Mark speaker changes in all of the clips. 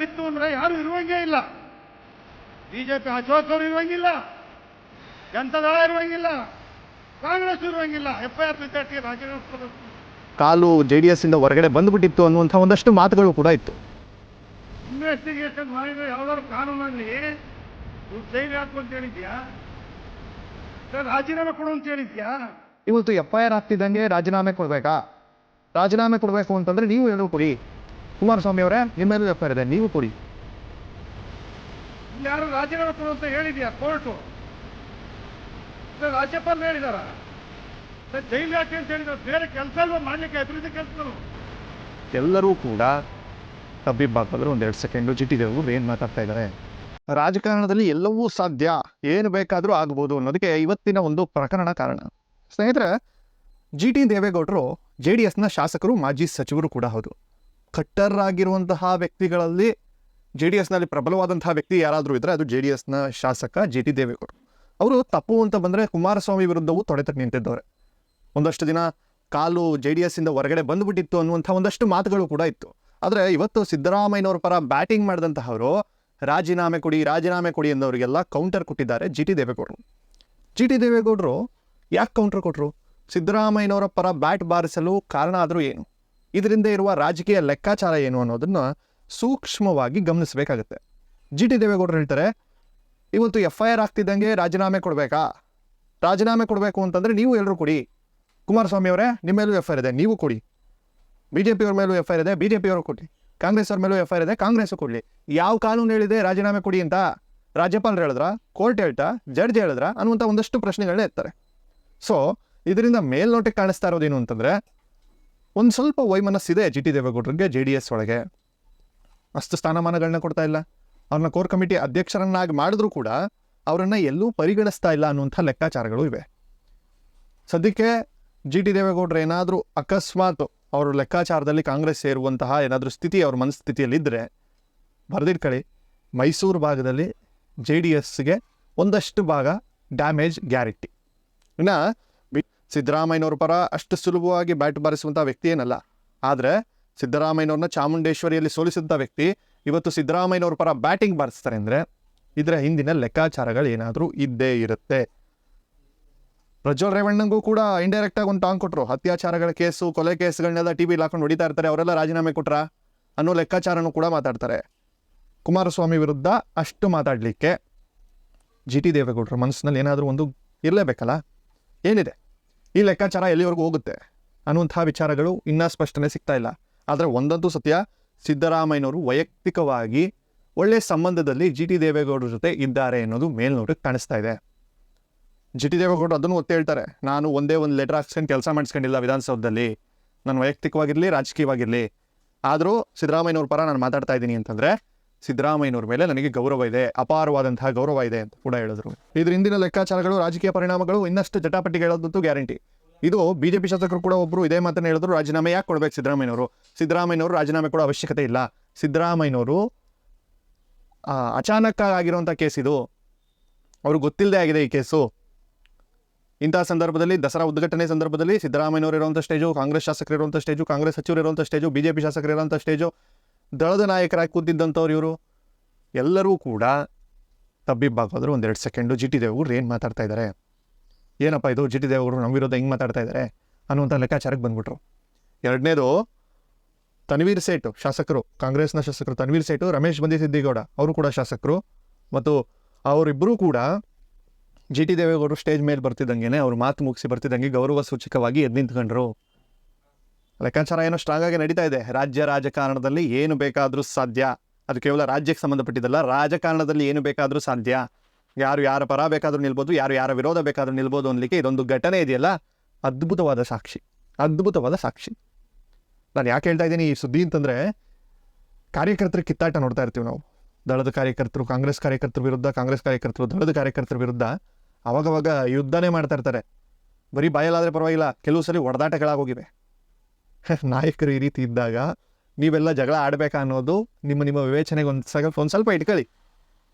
Speaker 1: ಬಿತ್ತು ಅಂದ್ರೆ ಯಾರು ಇರುವಂಗೇ ಇಲ್ಲ. ಬಿಜೆಪಿ ಅಶೋಕ್ ಅವರು ಇರುವಂಗಿಲ್ಲ. ಜನತಾದಳ ಇರುವಂಗಿಲ್ಲ. ಕಾಂಗ್ರೆಸ್ ಇರುವಂಗಿಲ್ಲ. ಎಫ್ಐಆರ್ ಐ ಆರ್ ರಾಜೀನಾಮೆ
Speaker 2: ಕಾಲು ಜೆ ಡಿ ಎಸ್ ಇಂದ ಹೊರಗಡೆ ಬಂದ್ಬಿಟ್ಟಿತ್ತು ಅನ್ನುವಂಥ ಒಂದಷ್ಟು ಮಾತುಗಳು ಕೂಡ ಇತ್ತು.
Speaker 1: ಇನ್ವೆಸ್ಟಿಗೇಷನ್ ಮಾಡಿದ್ರೆ ಯಾವ್ದಾದ್ರು ಕಾನೂನಲ್ಲಿ ಧೈರ್ಯ ಹಾಕು ಅಂತ ಹೇಳಿದ್ಯಾ? ರಾಜೀನಾಮೆ ಕೊಡು ಅಂತ ಹೇಳಿದ್ಯಾ?
Speaker 2: ಇವತ್ತು ಎಫ್ ಐ ಆರ್ ಆಗ್ತಿದ್ದಂಗೆ ರಾಜೀನಾಮೆ ಕೊಡ್ಬೇಕಾ? ರಾಜೀನಾಮೆ ಕೊಡಬೇಕು ಅಂತಂದ್ರೆ ನೀವು ಹೇಳೋ ಕೊಡಿ ಕುಮಾರಸ್ವಾಮಿ ಅವರೇ ನಿಮ್ಮ ವ್ಯಾಪಾರ ಇದೆ ನೀವು ಕೊಡಿ.
Speaker 1: ಯಾರು ರಾಜೀನಾಮೆ ಕೊಡು ಅಂತ ಹೇಳಿದ್ಯಾ ಕೋರ್ಟು? ರಾಜ್ಯಪಾಲ ಹೇಳಿದಾರ? ಜೈಲ್ ಯಾಕೆ ಅಂತ ಹೇಳಿದ್ರು? ಬೇರೆ ಕೆಲಸ ಇಲ್ವಾ ಮಾಡ್ಲಿಕ್ಕೆ ಅಭಿವೃದ್ಧಿ ಕೆಲಸಗಳು?
Speaker 2: ಎಲ್ಲರೂ ಕೂಡ ತಬ್ಬಿಬ್ಬಾಕಿದ್ರು ಒಂದೆರಡು ಸೆಕೆಂಡು ಜಿ ಟಿ ದೇವರು ಏನು ಮಾತಾಡ್ತಾ ಇದ್ದಾರೆ ರಾಜಕಾರಣದಲ್ಲಿ ಎಲ್ಲವೂ ಸಾಧ್ಯ ಏನು ಬೇಕಾದರೂ ಆಗ್ಬೋದು ಅನ್ನೋದಕ್ಕೆ ಇವತ್ತಿನ ಒಂದು ಪ್ರಕರಣ ಕಾರಣ. ಸ್ನೇಹಿತರೆ ಜಿ ಟಿ ದೇವೇಗೌಡರು ಜೆ ಡಿ ಎಸ್ನ ಶಾಸಕರು ಮಾಜಿ ಸಚಿವರು ಕೂಡ ಹೌದು. ಕಟ್ಟರ್ ಆಗಿರುವಂತಹ ವ್ಯಕ್ತಿಗಳಲ್ಲಿ ಜೆ ಡಿ ಎಸ್ನಲ್ಲಿ ಪ್ರಬಲವಾದಂತಹ ವ್ಯಕ್ತಿ ಯಾರಾದರೂ ಇದ್ದರೆ ಅದು ಜೆ ಡಿ ಎಸ್ನ ಶಾಸಕ ಜಿ ಟಿ ದೇವೇಗೌಡರು ಅವರು ತಪ್ಪು ಅಂತ ಬಂದರೆ ಕುಮಾರಸ್ವಾಮಿ ವಿರುದ್ಧವೂ ತೊಡೆತಟ್ಟು ನಿಂತಿದ್ದವ್ರೆ. ಒಂದಷ್ಟು ದಿನ ಕಾಲು ಜೆ ಡಿ ಎಸ್ಸಿಂದ ಹೊರಗಡೆ ಬಂದುಬಿಟ್ಟಿತ್ತು ಅನ್ನುವಂಥ ಒಂದಷ್ಟು ಮಾತುಗಳು ಕೂಡ ಇತ್ತು. ಆದರೆ ಇವತ್ತು ಸಿದ್ದರಾಮಯ್ಯನವ್ರ ಪರ ಬ್ಯಾಟಿಂಗ್ ಮಾಡಿದಂತಹವರು ರಾಜೀನಾಮೆ ಕೊಡಿ ರಾಜೀನಾಮೆ ಕೊಡಿ ಎಂದವರಿಗೆಲ್ಲ ಕೌಂಟರ್ ಕೊಟ್ಟಿದ್ದಾರೆ ಜಿ ಟಿ ದೇವೇಗೌಡರು. ಜಿ ಟಿ ದೇವೇಗೌಡರು ಯಾಕೆ ಕೌಂಟರ್? ಕೊಟ್ಟರು ಸಿದ್ದರಾಮಯ್ಯನವರ ಪರ ಬ್ಯಾಟ್ ಬಾರಿಸಲು ಕಾರಣ ಆದರೂ ಏನು? ಇದರಿಂದ ಇರುವ ರಾಜಕೀಯ ಲೆಕ್ಕಾಚಾರ ಏನು ಅನ್ನೋದನ್ನು ಸೂಕ್ಷ್ಮವಾಗಿ ಗಮನಿಸಬೇಕಾಗುತ್ತೆ. ಜಿ ಟಿ ದೇವೇಗೌಡರು ಹೇಳ್ತಾರೆ, ಇವತ್ತು ಎಫ್ ಐ ಆರ್ ಆಗ್ತಿದ್ದಂಗೆ ರಾಜೀನಾಮೆ ಕೊಡಬೇಕಾ? ರಾಜೀನಾಮೆ ಕೊಡಬೇಕು ಅಂತಂದರೆ ನೀವು ಎಲ್ಲರೂ ಕೊಡಿ. ಕುಮಾರಸ್ವಾಮಿ ಅವರೇ, ನಿಮ್ಮ ಮೇಲೂ ಎಫ್ ಐ ಆರ್ ಇದೆ, ನೀವು ಕೊಡಿ. ಬಿ ಜೆ ಪಿಯವ್ರ ಮೇಲೂ ಎಫ್ ಐ ಆರ್ ಇದೆ, ಬಿ ಜೆ ಪಿಯವರು ಕೊಡಿ. ಕಾಂಗ್ರೆಸ್ ಅವ್ರ ಮೇಲೂ ಎಫ್ ಐ ಆರ್ ಇದೆ, ಕಾಂಗ್ರೆಸ್ ಕೊಡಲಿ. ಯಾವ ಕಾನೂನು ಹೇಳಿದೆ ರಾಜೀನಾಮೆ ಕೊಡಿ ಅಂತ? ರಾಜ್ಯಪಾಲರು ಹೇಳಿದ್ರ? ಕೋರ್ಟ್ ಹೇಳ್ತಾ? ಜಡ್ಜ್ ಹೇಳಿದ್ರ? ಅನ್ನುವಂಥ ಒಂದಷ್ಟು ಪ್ರಶ್ನೆಗಳನ್ನ ಇರ್ತಾರೆ ಸೊ ಇದರಿಂದ ಮೇಲ್ನೋಟಕ್ಕೆ ಕಾಣಿಸ್ತಾ ಇರೋದೇನು ಅಂತಂದರೆ ಒಂದು ಸ್ವಲ್ಪ ವೈಮನಸ್ಸಿದೆ ಜಿ ಟಿ ದೇವೇಗೌಡರಿಗೆ ಜೆ ಡಿ ಎಸ್ ಒಳಗೆ. ಅಷ್ಟು ಸ್ಥಾನಮಾನಗಳನ್ನ ಕೊಡ್ತಾ ಇಲ್ಲ. ಅವ್ರನ್ನ ಕೋರ್ ಕಮಿಟಿ ಅಧ್ಯಕ್ಷರನ್ನಾಗಿ ಮಾಡಿದ್ರೂ ಕೂಡ ಅವರನ್ನು ಎಲ್ಲೂ ಪರಿಗಣಿಸ್ತಾ ಇಲ್ಲ ಅನ್ನುವಂಥ ಲೆಕ್ಕಾಚಾರಗಳು ಇವೆ. ಸದ್ಯಕ್ಕೆ ಜಿ ಟಿ ದೇವೇಗೌಡರು ಏನಾದರೂ ಅಕಸ್ಮಾತ್ ಅವರು ಲೆಕ್ಕಾಚಾರದಲ್ಲಿ ಕಾಂಗ್ರೆಸ್ ಸೇರುವಂತಹ ಏನಾದರೂ ಸ್ಥಿತಿ ಅವ್ರ ಮನಸ್ಥಿತಿಯಲ್ಲಿದ್ದರೆ ಬರೆದಿಟ್ಕೊಳ್ಳಿ. ಮೈಸೂರು ಭಾಗದಲ್ಲಿ ಜೆ ಡಿ ಎಸ್ಗೆ ಒಂದಷ್ಟು ಭಾಗ ಡ್ಯಾಮೇಜ್ ಗ್ಯಾರಂಟಿ ಇನ್ನು ಸಿದ್ದರಾಮಯ್ಯನವ್ರ ಪರ ಅಷ್ಟು ಸುಲಭವಾಗಿ ಬ್ಯಾಟ್ ಬಾರಿಸುವಂಥ ವ್ಯಕ್ತಿ ಏನಲ್ಲ. ಆದರೆ ಸಿದ್ದರಾಮಯ್ಯನವ್ರನ್ನ ಚಾಮುಂಡೇಶ್ವರಿಯಲ್ಲಿ ಸೋಲಿಸಿದಂಥ ವ್ಯಕ್ತಿ ಇವತ್ತು ಸಿದ್ದರಾಮಯ್ಯನವ್ರ ಪರ ಬ್ಯಾಟಿಂಗ್ ಬಾರಿಸ್ತಾರೆ ಅಂದರೆ ಇದರ ಹಿಂದಿನ ಲೆಕ್ಕಾಚಾರಗಳು ಏನಾದರೂ ಇದ್ದೇ ಇರುತ್ತೆ. ಪ್ರಜ್ವಲ್ ರೇವಣ್ಣಂಗೂ ಕೂಡ ಇಂಡೈರೆಕ್ಟ್ ಆಗಿ ಒಂದು ಟಾಂಗ್ ಕೊಟ್ಟರು ಅತ್ಯಾಚಾರಗಳ ಕೇಸು, ಕೊಲೆ ಕೇಸ್ಗಳನ್ನೆಲ್ಲ ಟಿ ವಿಲಿ ಹಾಕೊಂಡು ಹೊಡಿತಾ ಇರ್ತಾರೆ. ಅವರೆಲ್ಲ ರಾಜೀನಾಮೆ ಕೊಟ್ರ? ಅನ್ನೋ ಲೆಕ್ಕಾಚಾರನೂ ಕೂಡ ಮಾತಾಡ್ತಾರೆ. ಕುಮಾರಸ್ವಾಮಿ ವಿರುದ್ಧ ಅಷ್ಟು ಮಾತಾಡಲಿಕ್ಕೆ ಜಿ ಟಿ ದೇವೇಗೌಡರ ಮನಸ್ಸಿನಲ್ಲಿ ಏನಾದರೂ ಒಂದು ಇರಲೇಬೇಕಲ್ಲ? ಏನಿದೆ? ಈ ಲೆಕ್ಕಾಚಾರ ಎಲ್ಲಿವರೆಗೂ ಹೋಗುತ್ತೆ? ಅನ್ನುವಂಥ ವಿಚಾರಗಳು ಇನ್ನೂ ಸ್ಪಷ್ಟನೆ ಸಿಗ್ತಾ ಇಲ್ಲ. ಆದರೆ ಒಂದಂತೂ ಸತ್ಯ, ಸಿದ್ದರಾಮಯ್ಯನವರು ವೈಯಕ್ತಿಕವಾಗಿ ಒಳ್ಳೆಯ ಸಂಬಂಧದಲ್ಲಿ ಜಿ ಟಿ ದೇವೇಗೌಡರ ಜೊತೆ ಇದ್ದಾರೆ ಅನ್ನೋದು ಮೇಲ್ನೋಟಕ್ಕೆ ಕಾಣಿಸ್ತಾ ಇದೆ. ಜಿ ಟಿ ದೇವೇಗೌಡರು ಅದನ್ನು ಒತ್ತಿ ಹೇಳ್ತಾರೆ, ನಾನು ಒಂದೇ ಒಂದು ಲೆಟರ್ ಹಾಕ್ಸ್ಕೊಂಡು ಕೆಲಸ ಮಾಡಿಸ್ಕೊಂಡಿಲ್ಲ ವಿಧಾನಸೌಧದಲ್ಲಿ. ನಾನು ವೈಯಕ್ತಿಕವಾಗಿರಲಿ, ರಾಜಕೀಯವಾಗಿರಲಿ. ಆದರೂ ಸಿದ್ದರಾಮಯ್ಯನವ್ರ ಪರ ನಾನು ಮಾತಾಡ್ತಾ ಇದ್ದೀನಿ ಅಂತಂದರೆ ಸಿದ್ದರಾಮಯ್ಯನವ್ರ ಮೇಲೆ ನನಗೆ ಗೌರವ ಇದೆ, ಅಪಾರವಾದಂತಹ ಗೌರವ ಇದೆ ಅಂತ ಕೂಡ ಹೇಳಿದ್ರು. ಇದ್ರ ಹಿಂದಿನ ಲೆಕ್ಕಾಚಾರಗಳು, ರಾಜಕೀಯ ಪರಿಣಾಮಗಳು ಇನ್ನಷ್ಟು ಜಟಾಪಟಿಗಳದಂತೂ ಗ್ಯಾರಂಟಿ. ಇದು ಬಿಜೆಪಿ ಶಾಸಕರು ಕೂಡ ಒಬ್ಬರು ಇದೇ ಮಾತ್ರ ಹೇಳಿದ್ರು, ರಾಜೀನಾಮೆ ಯಾಕೆ ಕೊಡ್ಬೇಕು ಸಿದ್ದರಾಮಯ್ಯನವರು? ಸಿದ್ದರಾಮಯ್ಯನವರು ರಾಜೀನಾಮೆ ಕೂಡ ಅವಶ್ಯಕತೆ ಇಲ್ಲ. ಸಿದ್ದರಾಮಯ್ಯನವರು ಅಚಾನಕ್ ಆಗಿರುವಂಥ ಕೇಸ್ ಇದು. ಅವ್ರಿಗೆ ಗೊತ್ತಿಲ್ಲದೆ ಆಗಿದೆ ಈ ಕೇಸು. ಇಂಥ ಸಂದರ್ಭದಲ್ಲಿ, ದಸರಾ ಉದ್ಘಾಟನೆ ಸಂದರ್ಭದಲ್ಲಿ ಸಿದ್ದರಾಮಯ್ಯನವರು ಇರುವಂಥ ಸ್ಟೇಜು, ಕಾಂಗ್ರೆಸ್ ಶಾಸಕರು ಇರುವಂಥ ಸ್ಟೇಜು, ಕಾಂಗ್ರೆಸ್ ಸಚಿವರು ಇರುವಂಥ ಸ್ಟೇಜು, ಬಿಜೆಪಿ ಶಾಸಕರು ಇರುವಂಥ ಸ್ಟೇಜು ದಳದ ನಾಯಕರಾಗಿ ಕೂತಿದ್ದಂಥವ್ರು ಇವರು. ಎಲ್ಲರೂ ಕೂಡ ತಬ್ಬಿಬ್ಬಾಗೋದ್ರು ಒಂದೆರಡು ಸೆಕೆಂಡು ಜಿ ಟಿ ದೇವೇಗೌಡರು ಏನು ಮಾತಾಡ್ತಾ ಇದ್ದಾರೆ ಏನಪ್ಪ ಇದು? ಜಿ ಟಿ ದೇವೇಗೌಡರು ನಮ್ಮ ವಿರೋಧ ಹಿಂಗೆ ಮಾತಾಡ್ತಾ ಇದ್ದಾರೆ ಅನ್ನುವಂಥ ಲೆಕ್ಕಾಚಾರಕ್ಕೆ ಬಂದ್ಬಿಟ್ರು. ಎರಡನೇದು, ತನ್ವೀರ್ ಸೇಠು ಶಾಸಕರು, ಕಾಂಗ್ರೆಸ್ನ ಶಾಸಕರು ತನ್ವೀರ್ ಸೇಟು ರಮೇಶ್ ಬಂದಿ ಸಿದ್ದಿಗೌಡ, ಅವರು ಕೂಡ ಶಾಸಕರು. ಮತ್ತು ಅವರಿಬ್ಬರೂ ಕೂಡ ಜಿ ಟಿ ದೇವೇಗೌಡರು ಸ್ಟೇಜ್ ಮೇಲೆ ಬರ್ತಿದ್ದಂಗೆ ಅವ್ರು ಮಾತು ಮುಗಿಸಿ ಬರ್ತಿದ್ದಂಗೆ ಗೌರವ ಸೂಚಕವಾಗಿ ಎದ್ದು ನಿಂತ್ಕೊಂಡ್ರು. ಲೆಕ್ಕಾಚಾರ ಏನೋ ಸ್ಟ್ರಾಂಗ್ ಆಗಿ ನಡೀತಾ ಇದೆ. ರಾಜ್ಯ ರಾಜಕಾರಣದಲ್ಲಿ ಏನು ಬೇಕಾದರೂ ಸಾಧ್ಯ. ಅದು ಕೇವಲ ರಾಜ್ಯಕ್ಕೆ ಸಂಬಂಧಪಟ್ಟಿದ್ದಲ್ಲ, ರಾಜಕಾರಣದಲ್ಲಿ ಏನು ಬೇಕಾದರೂ ಸಾಧ್ಯ. ಯಾರು ಯಾರ ಪರ ಬೇಕಾದರೂ ನಿಲ್ಬೋದು, ಯಾರು ಯಾರ ವಿರೋಧ ಬೇಕಾದರೂ ನಿಲ್ಬೋದು ಅನ್ಲಿಕ್ಕೆ ಇದೊಂದು ಘಟನೆ ಇದೆಯಲ್ಲ? ಅದ್ಭುತವಾದ ಸಾಕ್ಷಿ. ಅದ್ಭುತವಾದ ಸಾಕ್ಷಿ. ನಾನು ಯಾಕೆ ಹೇಳ್ತಾ ಇದ್ದೀನಿ ಈ ಸುದ್ದಿ ಅಂತಂದರೆ, ಕಾರ್ಯಕರ್ತರ ಕಿತ್ತಾಟ ನೋಡ್ತಾ ಇರ್ತೀವಿ ನಾವು. ದಳದ ಕಾರ್ಯಕರ್ತರು, ಕಾಂಗ್ರೆಸ್ ಕಾರ್ಯಕರ್ತರ ವಿರುದ್ಧ, ಕಾಂಗ್ರೆಸ್ ಕಾರ್ಯಕರ್ತರು, ದಳದ ಕಾರ್ಯಕರ್ತರ ವಿರುದ್ಧ ಅವಾಗವಾಗ ಯುದ್ಧನೇ ಮಾಡ್ತಾ ಇರ್ತಾರೆ. ಬರೀ ಬಾಯಲ್ಲಾದರೆ ಪರವಾಗಿಲ್ಲ, ಕೆಲವು ಸಲ ಹೊಡೆದಾಟಗಳಾಗೋಗಿವೆ ನಾಯಕರು ಈ ರೀತಿ ಇದ್ದಾಗ ನೀವೆಲ್ಲ ಜಗಳ ಆಡಬೇಕಾ ಅನ್ನೋದು ನಿಮ್ಮ ನಿಮ್ಮ ವಿವೇಚನೆಗೆ ಒಂದು ಸ್ವಲ್ಪ ಒಂದು ಸ್ವಲ್ಪ ಇಟ್ಕೊಳ್ಳಿ.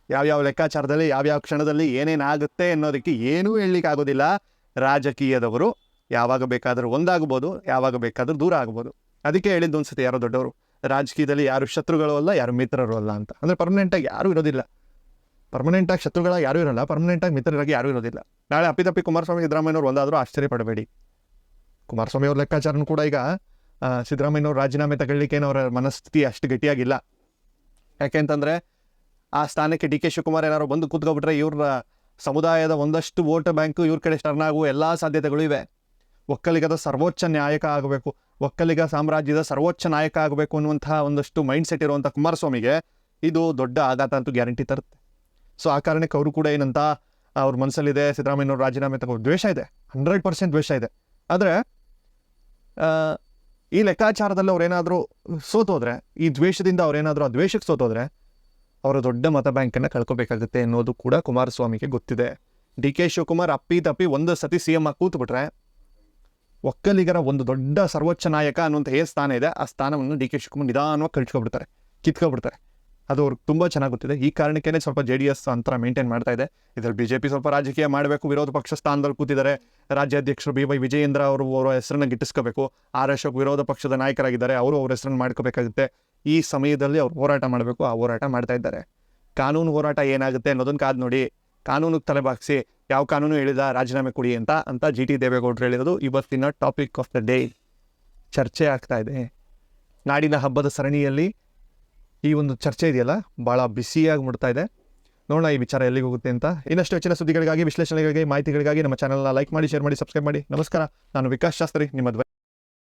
Speaker 2: ಯಾವ್ಯಾವ ಲೆಕ್ಕಾಚಾರದಲ್ಲಿ, ಯಾವ್ಯಾವ ಕ್ಷಣದಲ್ಲಿ ಏನೇನಾಗುತ್ತೆ ಅನ್ನೋದಕ್ಕೆ ಏನೂ ಹೇಳಲಿಕ್ಕೆ ಆಗೋದಿಲ್ಲ ರಾಜಕೀಯದವರು ಯಾವಾಗ ಬೇಕಾದರೂ ಒಂದಾಗ್ಬೋದು, ಯಾವಾಗ ಬೇಕಾದರೂ ದೂರ ಆಗ್ಬೋದು. ಅದಕ್ಕೆ ಹೇಳಿದ್ದು ಅನ್ಸುತ್ತೆ ಯಾರೋ ದೊಡ್ಡವರು, ರಾಜಕೀಯದಲ್ಲಿ ಯಾರು ಶತ್ರುಗಳು ಅಲ್ಲ, ಯಾರು ಮಿತ್ರರು ಅಲ್ಲ ಅಂತ. ಅಂದರೆ ಪರ್ಮನೆಂಟಾಗಿ ಯಾರೂ ಇರೋದಿಲ್ಲ. ಪರ್ಮನೆಂಟಾಗಿ ಶತ್ರುಗಳ ಯಾರೂ ಇರಲ್ಲ ಪರ್ಮನೆಂಟಾಗಿ ಮಿತ್ರರಾಗಿ ಯಾರೂ ಇರೋದಿಲ್ಲ. ನಾಳೆ ಅಪ್ಪಿತಪ್ಪಿ ಕುಮಾರಸ್ವಾಮಿ ಸಿದ್ದರಾಮಯ್ಯವ್ರು ಒಂದಾದರೂ ಆಶ್ಚರ್ಯ ಪಡಬೇಡಿ. ಕುಮಾರಸ್ವಾಮಿ ಅವ್ರ ಲೆಕ್ಕಾಚಾರನೂ ಕೂಡ ಈಗ ಸಿದ್ದರಾಮಯ್ಯನವ್ರು ರಾಜೀನಾಮೆ ತಗೊಳ್ಳಿಕ್ಕೆ ಅವರ ಮನಸ್ಥಿತಿ ಅಷ್ಟು ಗಟ್ಟಿಯಾಗಿಲ್ಲ. ಯಾಕೆಂತಂದರೆ ಆ ಸ್ಥಾನಕ್ಕೆ ಡಿ ಕೆ ಶಿವಕುಮಾರ್ ಏನಾದ್ರು ಬಂದು ಕೂತ್ಕೊಬಿಟ್ರೆ ಇವ್ರ ಸಮುದಾಯದ ಒಂದಷ್ಟು ವೋಟ್ ಬ್ಯಾಂಕು ಇವ್ರ ಕಡೆ ಟರ್ನ್ ಆಗುವ ಎಲ್ಲ ಸಾಧ್ಯತೆಗಳು ಇವೆ. ಒಕ್ಕಲಿಗದ ಸರ್ವೋಚ್ಚ ನ್ಯಾಯಕ ಆಗಬೇಕು, ಒಕ್ಕಲಿಗ ಸಾಮ್ರಾಜ್ಯದ ಸರ್ವೋಚ್ಚ ನಾಯಕ ಆಗಬೇಕು ಅನ್ನುವಂತಹ ಒಂದಷ್ಟು ಮೈಂಡ್ ಸೆಟ್ ಇರುವಂಥ ಕುಮಾರಸ್ವಾಮಿಗೆ ಇದು ದೊಡ್ಡ ಆಘಾತ ಅಂತೂ ಗ್ಯಾರಂಟಿ ತರುತ್ತೆ. ಸೊ ಆ ಕಾರಣಕ್ಕೆ ಅವರು ಕೂಡ ಏನಂತ, ಅವ್ರ ಮನಸ್ಸಲ್ಲಿದೆ ಸಿದ್ದರಾಮಯ್ಯವ್ರ ರಾಜೀನಾಮೆ ತಗೋ ದ್ವೇಷ ಇದೆ ಹಂಡ್ರೆಡ್ ಪರ್ಸೆಂಟ್ ದ್ವೇಷ ಇದೆ. ಆದರೆ ಈ ಲೆಕ್ಕಾಚಾರದಲ್ಲಿ ಅವ್ರೇನಾದರೂ ಸೋತೋದ್ರೆ, ಈ ದ್ವೇಷದಿಂದ ಅವರೇನಾದರೂ ಆ ದ್ವೇಷಕ್ಕೆ ಸೋತೋದ್ರೆ, ಅವರ ದೊಡ್ಡ ಮತ ಬ್ಯಾಂಕನ್ನು ಕಳ್ಕೊಬೇಕಾಗುತ್ತೆ ಅನ್ನೋದು ಕೂಡ ಕುಮಾರಸ್ವಾಮಿಗೆ ಗೊತ್ತಿದೆ. ಡಿ ಕೆ ಶಿವಕುಮಾರ್ ಅಪ್ಪಿ ತಪ್ಪಿ ಒಂದು ಸತಿ ಸಿ ಎಂ ಆಗಿ ಕೂತ್ಬಿಟ್ರೆ, ಒಕ್ಕಲಿಗರ ಒಂದು ದೊಡ್ಡ ಸರ್ವೋಚ್ಚ ನಾಯಕ ಅನ್ನುವಂಥ ಏನು ಸ್ಥಾನ ಇದೆ, ಆ ಸ್ಥಾನವನ್ನು ಡಿ ಕೆ ಶಿವಕುಮಾರ್ ನಿಧಾನವಾಗಿ ಕಳ್ಸ್ಕೊಬಿಡ್ತಾರೆ, ಕಿತ್ಕೊಬಿಡ್ತಾರೆ. ಅದು ಅವ್ರಿಗೆ ತುಂಬ ಚೆನ್ನಾಗಿ ಗೊತ್ತಿದೆ. ಈ ಕಾರಣಕ್ಕೇ ಸ್ವಲ್ಪ ಜೆ ಡಿ ಎಸ್ ಅಂತರ ಮೇಂಟೈನ್ ಮಾಡ್ತಾ ಇದೆ. ಇದರಲ್ಲಿ ಬಿ ಜೆ ಪಿ ಸ್ವಲ್ಪ ರಾಜಕೀಯ ಮಾಡಬೇಕು, ವಿರೋಧ ಪಕ್ಷ ಸ್ಥಾನದಲ್ಲಿ ಕೂತಿದ್ದಾರೆ ರಾಜ್ಯಾಧ್ಯಕ್ಷರು ಬಿ ವೈ ವಿಜಯೇಂದ್ರ ಅವರು ಅವರ ಹೆಸರನ್ನು ಗಿಟ್ಟಿಸ್ಕೋಬೇಕು. ಆರ್ ಅಶೋಕ್ ವಿರೋಧ ಪಕ್ಷದ ನಾಯಕರಾಗಿದ್ದಾರೆ. ಅವರು ಅವ್ರ ಹೆಸರನ್ನು ಮಾಡ್ಕೋಬೇಕಾಗುತ್ತೆ. ಈ ಸಮಯದಲ್ಲಿ ಅವ್ರು ಹೋರಾಟ ಮಾಡಬೇಕು. ಆ ಹೋರಾಟ ಮಾಡ್ತಾ ಇದ್ದಾರೆ. ಕಾನೂನು ಹೋರಾಟ ಏನಾಗುತ್ತೆ ಅನ್ನೋದನ್ನು ಕಾದು ನೋಡಿ. ಕಾನೂನಿಗೆ ತಲೆಬಾಗಿಸಿ ಯಾವ ಕಾನೂನು ಹೇಳಿದ ರಾಜೀನಾಮೆ ಕೊಡಿ ಅಂತ ಅಂತ ಜಿ ಟಿ ದೇವೇಗೌಡರು ಹೇಳಿರೋದು ಇವತ್ತಿನ ಟಾಪಿಕ್ ಆಫ್ ದ ಡೇ ಚರ್ಚೆ ಆಗ್ತಾ ಇದೆ. ನಾಡಿನ ಹಬ್ಬದ ಸರಣಿಯಲ್ಲಿ ಈ ಒಂದು ಚರ್ಚೆ ಇದೆಯಲ್ಲ? ಭಾಳ ಬಿಸಿಯಾಗಿ ಮುಡ್ತಾ ಇದೆ. ನೋಡೋಣ ಈ ವಿಚಾರ ಎಲ್ಲಿಗೆ ಹೋಗುತ್ತೆ ಅಂತ. ಇನ್ನಷ್ಟು ಹೆಚ್ಚಿನ ಸುದ್ದಿಗಳಿಗಾಗಿ ವಿಶ್ಲೇಷಣೆಗಳಿಗೆ ಮಾಹಿತಿಗಳಿಗಾಗಿ ನಮ್ಮ ಚಾನಲ್ನ ಲೈಕ್ ಮಾಡಿ ಶೇರ್ ಮಾಡಿ ಸಬ್ಸ್ಕ್ರೈಬ್ ಮಾಡಿ. ನಮಸ್ಕಾರ. ನಾನು ವಿಕಾಸ್ ಶಾಸ್ತ್ರಿ, ನಿಮ್ಮ